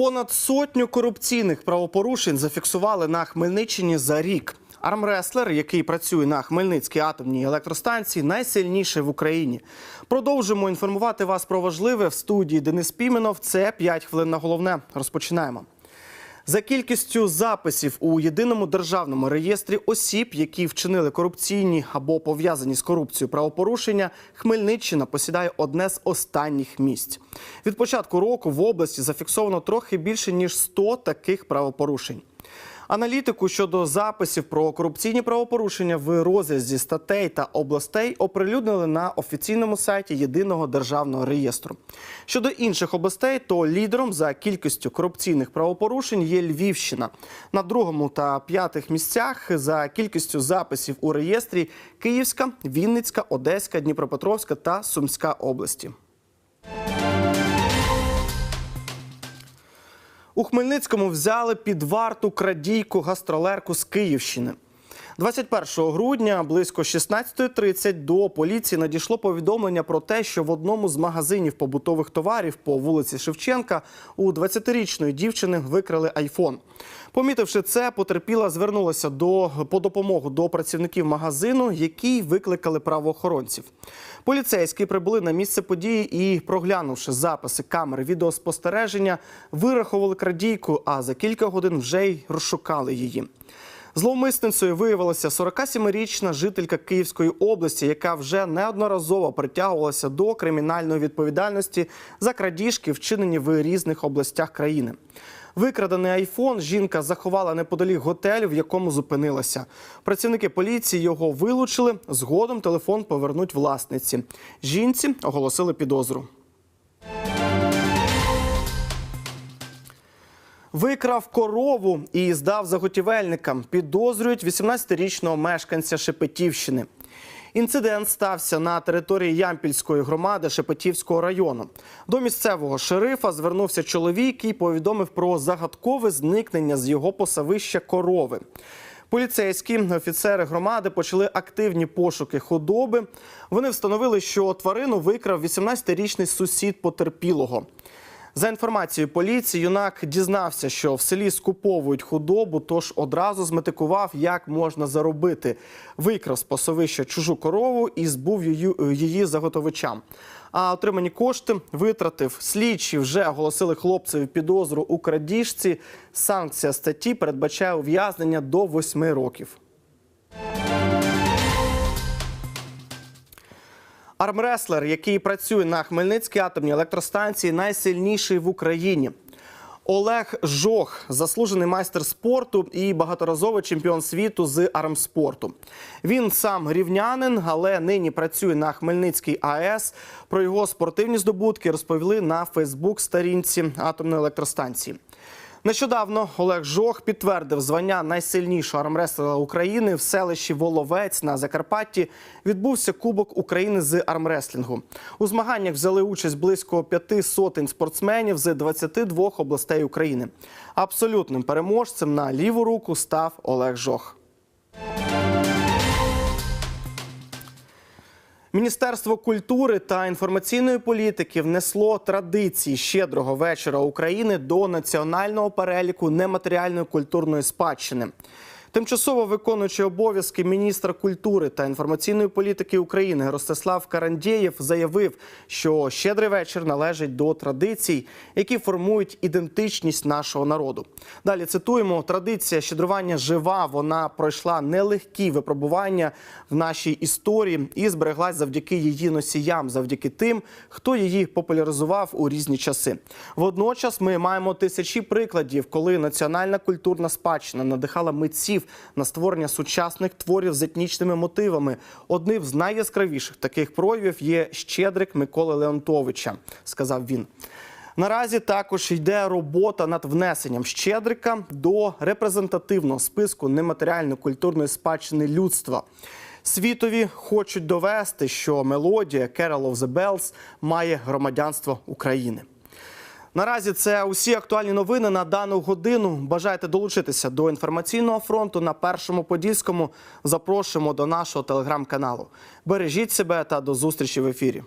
Понад сотню корупційних правопорушень зафіксували на Хмельниччині за рік. Армреслер, який працює на Хмельницькій атомній електростанції, найсильніший в Україні. Продовжимо інформувати вас про важливе в студії Денис Піменов. Це 5 хвилин на головне. Розпочинаємо. За кількістю записів у єдиному державному реєстрі осіб, які вчинили корупційні або пов'язані з корупцією правопорушення, Хмельниччина посідає одне з останніх місць. Від початку року в області зафіксовано трохи більше ніж 100 таких правопорушень. Аналітику щодо записів про корупційні правопорушення в розрізі статей та областей оприлюднили на офіційному сайті єдиного державного реєстру. Щодо інших областей, то лідером за кількістю корупційних правопорушень є Львівщина. На другому та п'ятих місцях за кількістю записів у реєстрі Київська, Вінницька, Одеська, Дніпропетровська та Сумська області. У Хмельницькому взяли під варту крадійку гастролерку з Київщини. 21 грудня близько 16.30 до поліції надійшло повідомлення про те, що в одному з магазинів побутових товарів по вулиці Шевченка у 20-річної дівчини викрали айфон. Помітивши це, потерпіла звернулася до по допомогу до працівників магазину, які викликали правоохоронців. Поліцейські прибули на місце події і, проглянувши записи камер відеоспостереження, вирахували крадійку, а за кілька годин вже й розшукали її. Зловмисницею виявилася 47-річна жителька Київської області, яка вже неодноразово притягувалася до кримінальної відповідальності за крадіжки, вчинені в різних областях країни. Викрадений айфон жінка заховала неподалік готелю, в якому зупинилася. Працівники поліції його вилучили. Згодом телефон повернуть власниці. Жінці оголосили підозру. Викрав корову і здав заготівельникам. Підозрюють 18-річного мешканця Шепетівщини. Інцидент стався на території Ямпільської громади Шепетівського району. До місцевого шерифа звернувся чоловік і повідомив про загадкове зникнення з його посавища корови. Поліцейські офіцери громади почали активні пошуки худоби. Вони встановили, що тварину викрав 18-річний сусід потерпілого. За інформацією поліції, юнак дізнався, що в селі скуповують худобу, тож одразу зметикував, як можна заробити. Викрав з пасовища чужу корову і збув її, заготовичам. А отримані кошти витратив. Слідчі вже оголосили хлопцеві підозру у крадіжці. Санкція статті передбачає ув'язнення до 8 років. Армреслер, який працює на Хмельницькій атомній електростанції, найсильніший в Україні. Олег Жох, заслужений майстер спорту і багаторазовий чемпіон світу з армспорту. Він сам рівнянин, але нині працює на Хмельницькій АЕС. Про його спортивні здобутки розповіли на Фейсбук-сторінці атомної електростанції. Нещодавно Олег Жох підтвердив звання найсильнішого армреслера України в селищі Воловець на Закарпатті. Відбувся Кубок України з армреслінгу. У змаганнях взяли участь близько п'яти сотень спортсменів з 22 областей України. Абсолютним переможцем на ліву руку став Олег Жох. Міністерство культури та інформаційної політики внесло традиції щедрого вечора України до національного переліку нематеріальної культурної спадщини. Тимчасово виконуючий обов'язки міністра культури та інформаційної політики України Ростислав Карандєєв заявив, що щедрий вечір належить до традицій, які формують ідентичність нашого народу. Далі цитуємо: традиція щедрування жива. Вона пройшла нелегкі випробування в нашій історії і збереглась завдяки її носіям, завдяки тим, хто її популяризував у різні часи. Водночас ми маємо тисячі прикладів, коли національна культурна спадщина надихала митців на створення сучасних творів з етнічними мотивами. Одним з найяскравіших таких проявів є Щедрик Миколи Леонтовича, сказав він. Наразі також йде робота над внесенням Щедрика до репрезентативного списку нематеріальної культурної спадщини людства. Світові хочуть довести, що мелодія Carol of the Bells має громадянство України. Наразі це усі актуальні новини на дану годину. Бажаєте долучитися до інформаційного фронту на першому подільському. Запрошуємо до нашого телеграм-каналу. Бережіть себе та до зустрічі в ефірі.